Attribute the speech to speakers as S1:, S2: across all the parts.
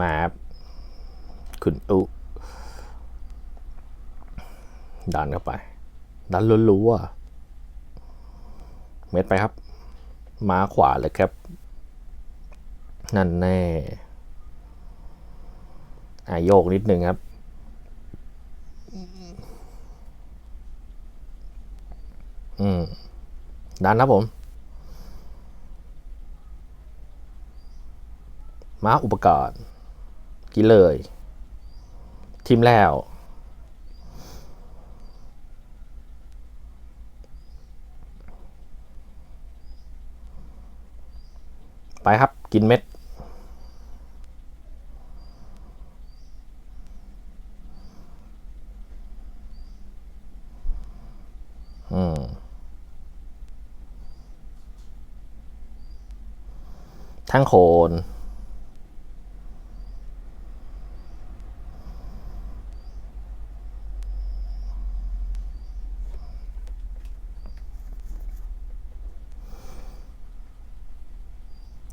S1: มาคุณอุดันเข้าไป ดันลุ้ๆอะเม็ดไปครับ ม้าขวาเลยครับ นั่นแน่อะโยกนิดนึงครับอืมดันครับผม ม้าอุปกรณ์ กินเลยทีมแล้ว ไปครับกินเม็ดอืมทั้งโคน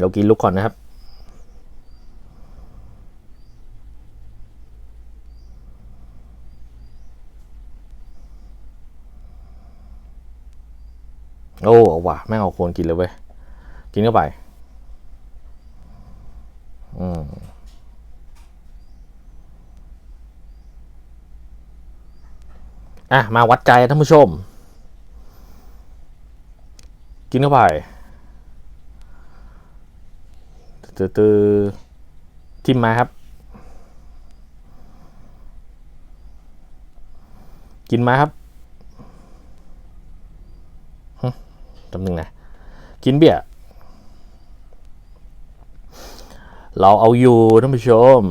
S1: เรากินลูกก่อนนะครับ โอ้เอาว่ะแม่งเอาโคนกินเลยเว้ย กินเข้าไป อืมอะ มาวัดใจท่านผู้ชม กินเข้าไป ตือตือทิมมาครับ กินมาครับจำหนึ่งนะ กินเบี้ยเราเอาอยู่ท่านผู้ชม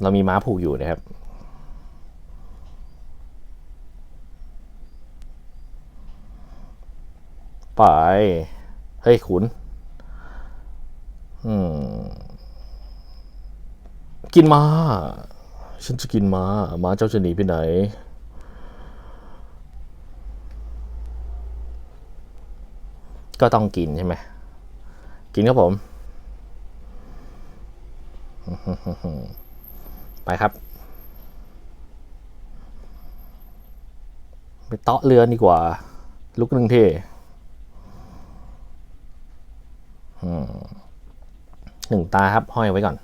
S1: เรามีม้าผูกอยู่นะครับไป เฮ้ยขุนกินมาฉันจะกินมาม้าเจ้าจะหนีไปไหน ก็ต้องกินใช่ไหม กินครับผม ไปครับ ไปเตาะเรือดีกว่า ลุกหนึ่งเทอืม หนึ่งตาครับ ห้อยไว้ก่อน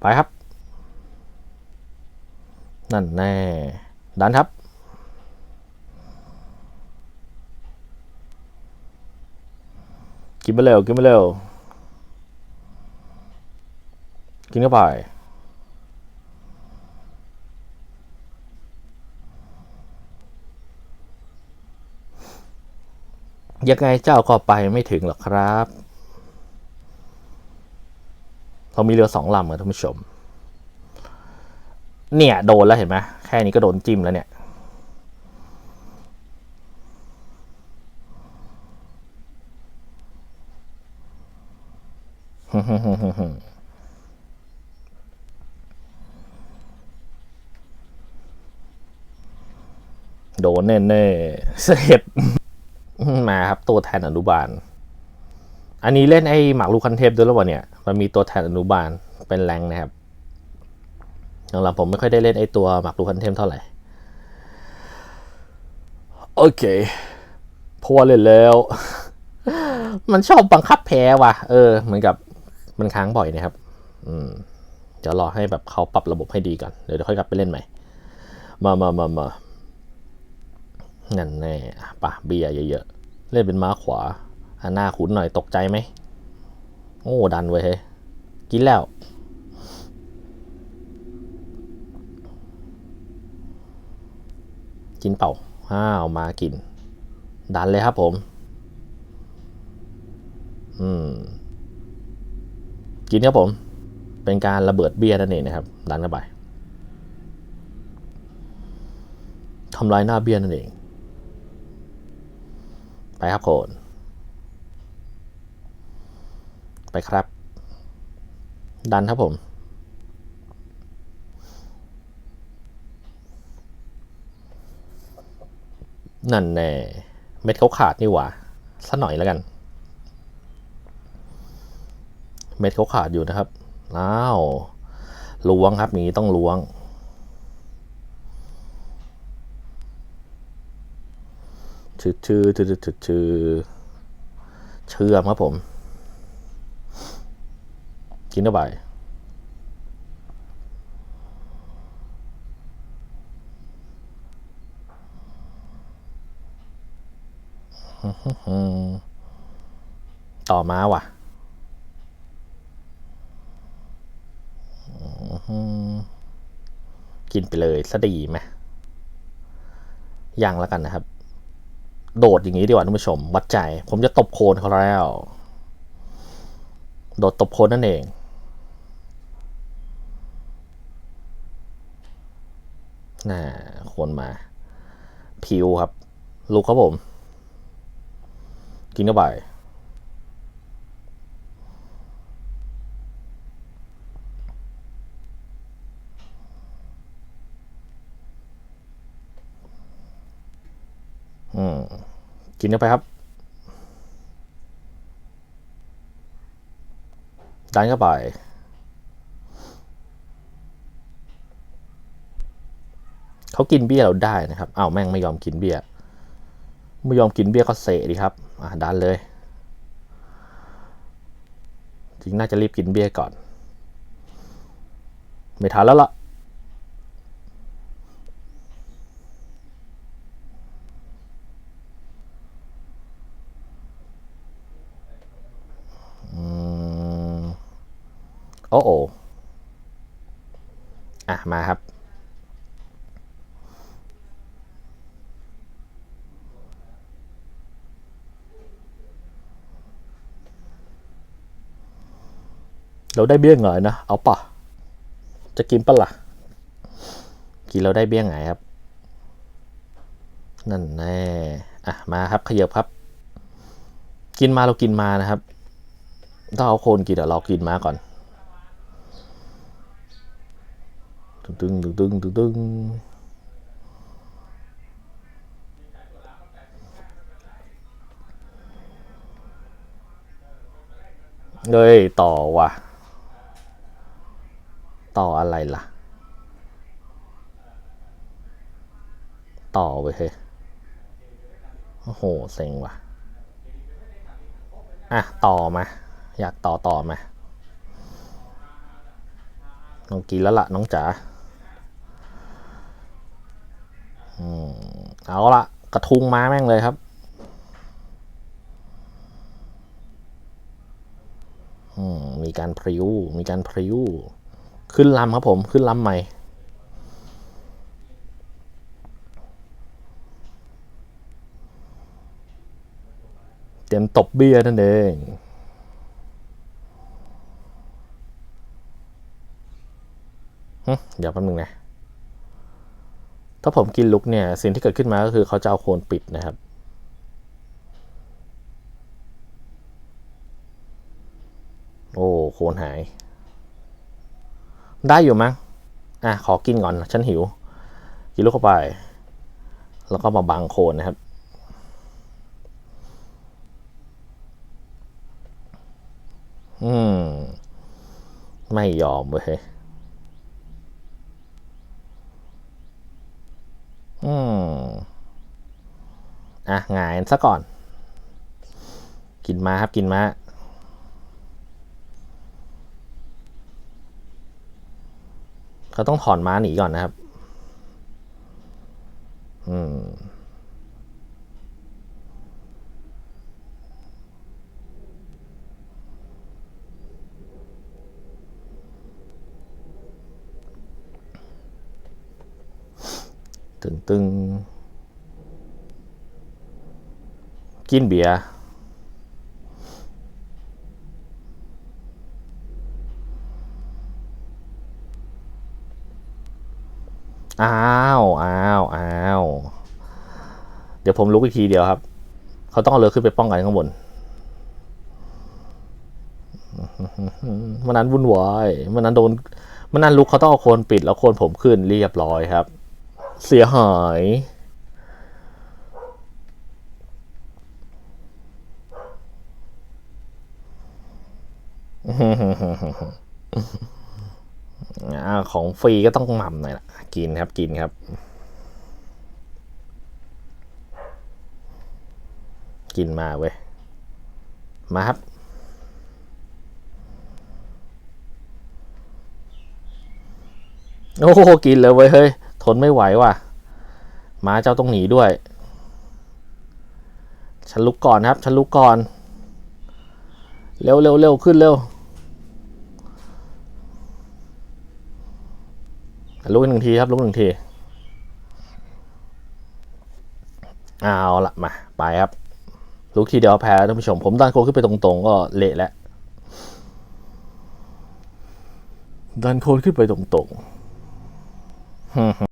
S1: ไปครับ นั่นแน่ ดันครับกินไปเร็วกินไปเร็ว กินเข้าไป ยังไงเจ้าก็ไปไม่ถึงหรอกครับ เรามีเรือสองลำอะท่านผู้ชม เนี่ย โดนแล้วเห็นไหมแค่นี้ก็โดนจิ้มแล้วเนี่ย โดนแน่ๆเสร็จมาครับตัวแทนอนุบาล อันนี้เล่นไอ้หมากลูกคันเทพด้วยหรือเปล่าเนี่ย มันมีตัวแทนอนุบาลเป็นแรงนะครับหลังๆผมไม่ค่อยได้เล่นไอ้ตัวหมากลูกคันเทพเท่าไหร่ โอเคเพราะว่าเล่นแล้ว มันชอบบังคับแพ้ว่ะ เออ เหมือนกับมันค้างบ่อยนะครับ อืมเดี๋ยวรอให้แบบเขาปรับระบบให้ดีก่อน เดี๋ยวเดี๋ยวค่อยกลับไปเล่นใหม่ มามามามา นั่นแน่ป่ะเบียร์เยอะๆ เล่นเป็นม้าขวาหน้าขุนหน่อยตกใจไหมโอ้ดันเว้ยเฮ้กินแล้ว กินเปล่าอ้าวมากิน ดันเลยครับผม อืม กินครับผม เป็นการระเบิดเบียร์นั่นเองนะครับ ดันเข้าไปทำลายหน้าเบียร์นั่นเอง ไปครับโคนไปครับ ดันครับผม นั่นแน่เม็ดเขาขาดนี่หว่าสักหน่อยแล้วกัน เม็ดเขาขาดอยู่นะครับอ้าวล้วงครับนี้ต้องล้วง ชื่อชื่อชื่อชื่อชื่อเชื่อมครับผม กินเข้าไปต่อมาว่ะกินไปเลยสดีไหมยังแล้วกันนะครับ โดดอย่างนี้ดีกว่าท่านผู้ชม วัดใจ ผมจะตบโคนเขาแล้ว โดดตบโคนนั่นเอง น่าโคนมาผิวครับ ลูกครับผม กินเข้าไป อืม กินเข้าไปครับ ดันเข้าไปเขากินเบี้ยเราได้นะครับอ้าวแม่งไม่ยอมกินเบี้ยไม่ยอมกินเบี้ยก็เสะดีครับอะดันเลยจริงน่าจะรีบกินเบี้ยก่อน ไม่ทันแล้วล่ะ โอ้โออะ มาครับ เราได้เบี้ยหงายนะ เอาป่ะจะกินปะล่ะ กินเราได้เบี้ยหงายครับ นั่นแน่ อะ มาครับ ขยับครับ กินมาเรากินมานะครับ ถ้าเอาโคนกินเดี๋ยวเรากินมาก่อน ตึงตึงตึงตึงตึงตึงเลยต่อว่ะ ต่ออะไรล่ะ ต่อไปเฮ้โอ้โห เซ็งว่ะ อะ ต่อมา อยากต่อต่อมาลองกินแล้วล่ะ น้องจ๋าอืม เอาละกระทุงมาแม่งเลยครับมีการพริ้ว มีการพริ้ว ขึ้นลำครับผม ขึ้นลำใหม่ เตรียมตบเบี้ยนั่นเองเดี๋ยวแป๊บนึงนะ ถ้าผมกินลุกเนี่ยสิ่งที่เกิดขึ้นมาก็คือเขาจะเอาโคนปิดนะครับ โอ้โคนหาย ได้อยู่มั้งอะขอกินก่อนฉันหิว กินลูกเข้าไป แล้วก็มาบังโคนนะครับอืม ไม่ยอมเว้ย อืม อะหงาย ซะก่อน กินมาครับกินมาเขาต้องถอนม้าหนีก่อนนะครับ อืมตึงตึง กินเบียร์อ้าวอ้าวอ้าวเดี๋ยวผมลุกอีกทีเดียวครับ เขาต้องเอาเรือขึ้นไปป้องกันข้างบนมันนั้นวุ่นวายมันนั้นโดนมันนั้นลุกเขาต้องเอาโคนปิดแล้วโคนผมขึ้นเรียบร้อยครับ เสียหาย อของฟรีก็ต้องหม่ำหน่อยละกินครับกินครับ กินมาเว้ย มาครับ โอ้โหกินเลยเว้ยเฮ้ย ทนไม่ไหวว่ะหมาเจ้าต้องหนีด้วย ฉันลุกก่อนครับ ฉันลุกก่อน เร็วเร็วเร็วขึ้นเร็ว ลุกหนึ่งทีครับลุกหนึ่งทีเอาละมา ไปครับ ลุกทีเดียวแพ้ท่านผู้ชม ผมดันโคขึ้นไปตรงๆ ก็เละแล้วดันโคนขึ้นไปตรงๆ